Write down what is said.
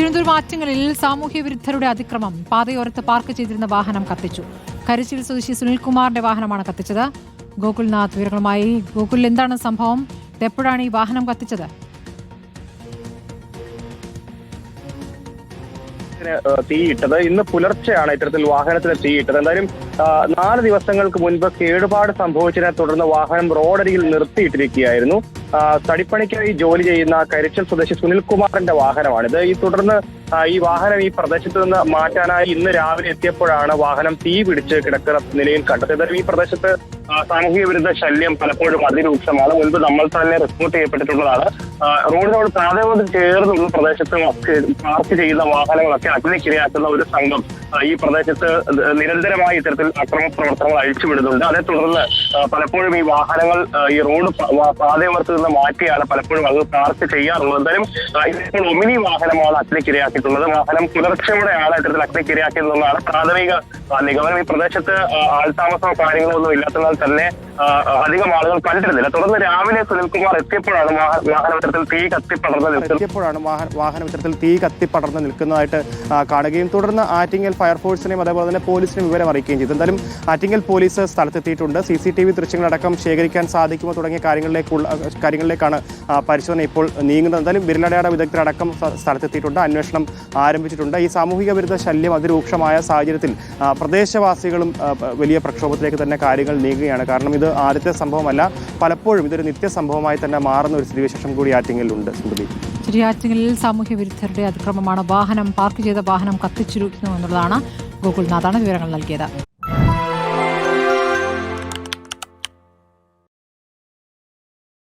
തിരുവനന്തപുരം ആറ്റിങ്ങലിൽ സാമൂഹ്യ വിരുദ്ധരുടെ അതിക്രമം. പാതയോരത്ത് പാർക്ക് ചെയ്തിരുന്ന വാഹനം കത്തിച്ചു. കരിച്ചിൽ സ്വദേശി സുനിൽകുമാറിന്റെ വാഹനമാണ് കത്തിച്ചത്. ഗോകുൽനാഥ് വിവരങ്ങളുമായി ഗോകുൽ എന്താണ് സംഭവം? എപ്പോഴാണ് ഈ വാഹനം കത്തിച്ചത്? തീയിട്ടത് ഇന്ന് പുലർച്ചെയാണ് ഇത്തരത്തിൽ വാഹനത്തിന് തീയിട്ടത് എന്തായാലും നാല് ദിവസങ്ങൾക്ക് മുൻപ് കേടുപാട് സംഭവിച്ചതിനെ തുടർന്ന് വാഹനം റോഡരികിൽ നിർത്തിയിട്ടിരിക്കുകയായിരുന്നു. തടിപ്പണിക്കായി ജോലി ചെയ്യുന്ന കരിച്ചൽ സ്വദേശി സുനിൽകുമാറിന്റെ വാഹനമാണിത്. ഈ തുടർന്ന് ഈ വാഹനം ഈ പ്രദേശത്ത് നിന്ന് മാറ്റാനായി ഇന്ന് രാവിലെ എത്തിയപ്പോഴാണ് വാഹനം തീ പിടിച്ച് കിടക്കുന്ന നിലയിൽ കണ്ടത്. എന്തായാലും ഈ പ്രദേശത്ത് സാമൂഹിക വിരുദ്ധ ശല്യം പലപ്പോഴും അതിരൂക്ഷമാണ്. മുൻപ് നമ്മൾ തന്നെ റിപ്പോർട്ട് ചെയ്യപ്പെട്ടിട്ടുള്ളതാണ്. റോഡിനോട് പ്രാഥമിക ചേർന്നുള്ള പ്രദേശത്ത് പാർക്ക് ചെയ്യുന്ന വാഹനങ്ങളൊക്കെ അഗ്നിക്കിരയാക്കുന്ന ഒരു സംഘം ഈ പ്രദേശത്ത് നിരന്തരമായി ഇത്തരത്തിൽ അക്രമ പ്രവർത്തനങ്ങൾ അഴിച്ചുവിടുന്നുണ്ട്. അതേ തുടർന്ന് പലപ്പോഴും ഈ വാഹനങ്ങൾ ഈ റോഡ് പ- വാ- പാതയോരത്ത് നിന്ന് മാറ്റിയാണ് പലപ്പോഴും അത് പാർക്ക് ചെയ്യാറുള്ളത്. എന്തായാലും ഒമിനി വാഹനമാണ് അഗ്നിക്കിരയാക്കിയിട്ടുള്ളത്. വാഹനം പുലർച്ചയോടെയാണ് ഇത്തരത്തിൽ അഗ്നിക്കിരയാക്കിയതെന്നാണ് പ്രാഥമിക നിഗമനം ഈ പ്രദേശത്ത് ആൾതാമസമോ കാര്യങ്ങളോ ഒന്നും ഇല്ലാത്തതിനാൽ തന്നെ അധികം ആളുകൾ കണ്ടിരുന്നില്ല. തുടർന്ന് രാവിലെ സുനിൽകുമാർ എത്തിയപ്പോഴാണ് വാഹന ഇത്തരത്തിൽ തീ കത്തിപ്പടർന്ന് എത്തിയപ്പോഴാണ് വാഹ- വാഹനം ഇത്തരത്തിൽ തീ കത്തിപ്പടർന്ന് നിൽക്കുന്നതായിട്ട് കാണുകയും തുടർന്ന് ആറ്റിങ്ങൽ ഫയർഫോഴ്സിനെയും അതേപോലെ തന്നെ പോലീസിനെയും വിവരം അറിയിക്കുകയും ചെയ്തു. എന്തായാലും ആറ്റിങ്ങൽ പോലീസ് സ്ഥലത്തെത്തിയിട്ടുണ്ട്. സി സി ടി വി ദൃശ്യങ്ങളടക്കം ശേഖരിക്കാൻ സാധിക്കുമോ തുടങ്ങിയ കാര്യങ്ങളിലേക്കുള്ള കാര്യങ്ങളിലേക്കാണ് പരിശോധന ഇപ്പോൾ നീങ്ങുന്നത്. എന്തായാലും വിരലടയാട വിദഗ്ധരടക്കം സ്ഥലത്തെത്തിയിട്ടുണ്ട്. അന്വേഷണം ആരംഭിച്ചിട്ടുണ്ട്. ഈ സാമൂഹിക വിരുദ്ധ ശല്യം അതിരൂക്ഷമായ സാഹചര്യത്തിൽ പ്രദേശവാസികളും വലിയ പ്രക്ഷോഭത്തിലേക്ക് തന്നെ കാര്യങ്ങൾ നീങ്ങുകയാണ്. കാരണം ഇത് ആദ്യത്തെ സംഭവമല്ല പലപ്പോഴും ഇതൊരു നിത്യ സംഭവമായി തന്നെ മാറുന്ന ഒരു സ്ഥിതിവിശേഷം കൂടി ആറ്റിങ്ങലിലുണ്ട് സ്മൃതി. ചിരിയാറ്റിങ്ങലിൽ സാമൂഹ്യ വിരുദ്ധരുടെ അതിക്രമമാണ് വാഹനം പാർക്ക് ചെയ്ത വാഹനം കത്തിച്ചിരിക്കുന്നു എന്നുള്ളതാണ് ഗോകുൽനാഥാണ് വിവരങ്ങൾ നൽകിയത്.